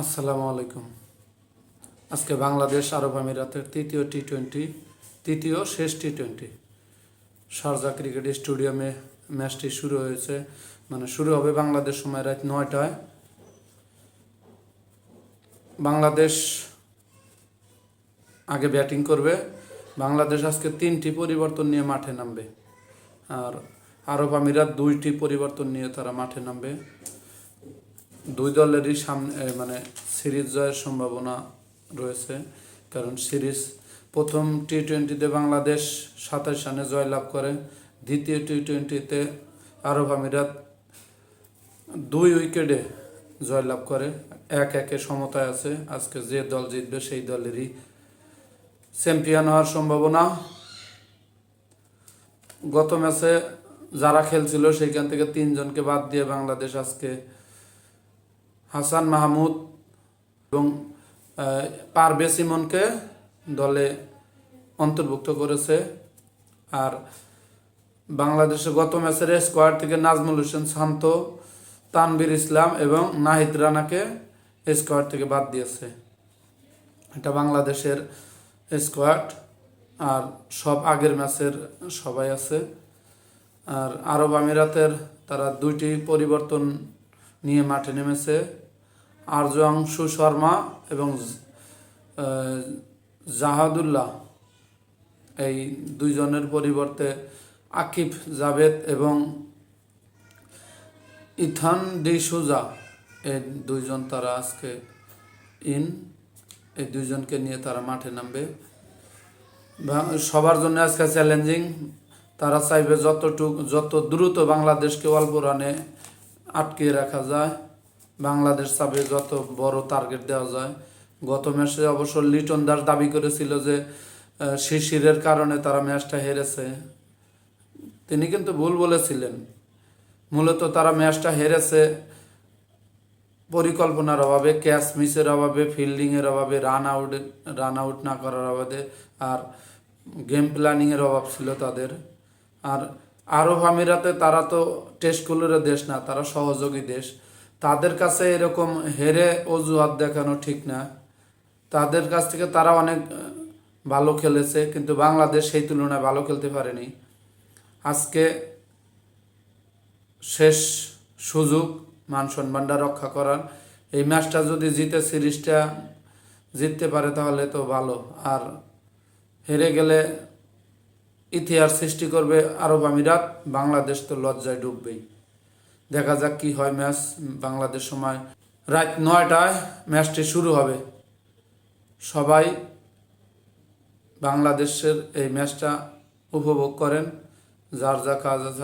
আসসালামু আলাইকুম। আজকে বাংলাদেশ আরব আমিরাতের তৃতীয় টি টোয়েন্টি তৃতীয় শেষ টি টোয়েন্টি শারজা ক্রিকেট স্টেডিয়ামে ম্যাচটি শুরু হয়েছে। মানে শুরু হবে বাংলাদেশ সময় রাত নয়টায়। বাংলাদেশ আগে ব্যাটিং করবে। বাংলাদেশ আজকে তিনটি পরিবর্তন নিয়ে মাঠে নামবে। আর আরব আমিরাত দুইটি পরিবর্তন নিয়ে তারা মাঠে নামবে। দুই দলেরই সামনে মানে সিরিজ জয়ের সম্ভাবনা রয়েছে। কারণ সিরিজ প্রথম টি টোয়েন্টিতে বাংলাদেশ সাতাশ রানে জয়লাভ করে, দ্বিতীয় টি টোয়েন্টিতে আরব আমিরাত দুই উইকেটে জয়লাভ করে, এক একে সমতায় আছে। আজকে যে দল জিতবে সেই দলেরই চ্যাম্পিয়ন হওয়ার সম্ভাবনা। গত ম্যাচে যারা খেলছিল, সেইখান থেকে তিনজনকে বাদ দিয়ে বাংলাদেশ আজকে হাসান মাহমুদ এবং আহ, পারভেজ ইমনকে দলে অন্তর্ভুক্ত করেছে। আর বাংলাদেশে গত ম্যাচের স্কোয়াড থেকে নাজমুল হোসেন শান্ত তানবীর ইসলাম এবং নাহিদ রানাকে স্কোয়াড থেকে বাদ দিয়েছে। এটা বাংলাদেশের স্কোয়াড আর সব আগের ম্যাচের সবাই আছে। আর আরব আমিরাতের তারা দুইটি পরিবর্তন নিয়ে মাঠে নেমেছে। আরজাংশু শর্মা এবং জাহাদুল্লাহ। এই দুইজনের পরিবর্তে আকিব জাভেদ এবং ইথান ডি সুজা এই দুইজন তারা আজকে ইন। এই দুইজনকে নিয়ে তারা মাঠে নামবে। সবার জন্য আজকে চ্যালেঞ্জিং তারা চাইবে যতটুক, যত দ্রুত বাংলাদেশকে অল্প রানে আটকে রাখা যায়। বাংলাদেশ চাবে যত বড় টার্গেট দেওয়া যায়। গত ম্যাচে অবশ্য লিটন দাস দাবি করেছিল যে শিশিরের কারণে তারা ম্যাচটা হেরেছে। তিনি কিন্তু ভুল বলেছিলেন। মূলত তারা ম্যাচটা হেরেছে পরিকল্পনার অভাবে ক্যাচ মিসের অভাবে ফিল্ডিংয়ের অভাবে রান আউট রান আউট না করার অভাবে, আর গেম প্ল্যানিংয়ের অভাব ছিল তাদের। আর আরব আমিরাতে তারা তো টেস্টগুলোর দেশ না, তারা সহযোগী দেশ। তাদের কাছে এরকম হেরে অজুহাত দেখানো ঠিক না। তাদের কাছ থেকে তারা অনেক ভালো খেলেছে, কিন্তু বাংলাদেশ সেই তুলনায় ভালো খেলতে পারেনি। আজকে শেষ সুযোগ মান সম্মানটা রক্ষা করার। এই ম্যাচটা যদি জিতে সিরিজটা জিততে পারে তাহলে তো ভালো। আর হেরে গেলে ইতিহাস সৃষ্টি করবে আরব আমিরাত, বাংলাদেশ তো লজ্জায় ডুববেই। দেখা যাক কি হয় ম্যাচ, বাংলাদেশ সময় রাত নয়টায় ম্যাচটি শুরু হবে। সবাই বাংলাদেশের এই ম্যাচটা উপভোগ করেন, যার যা কাজ আছে।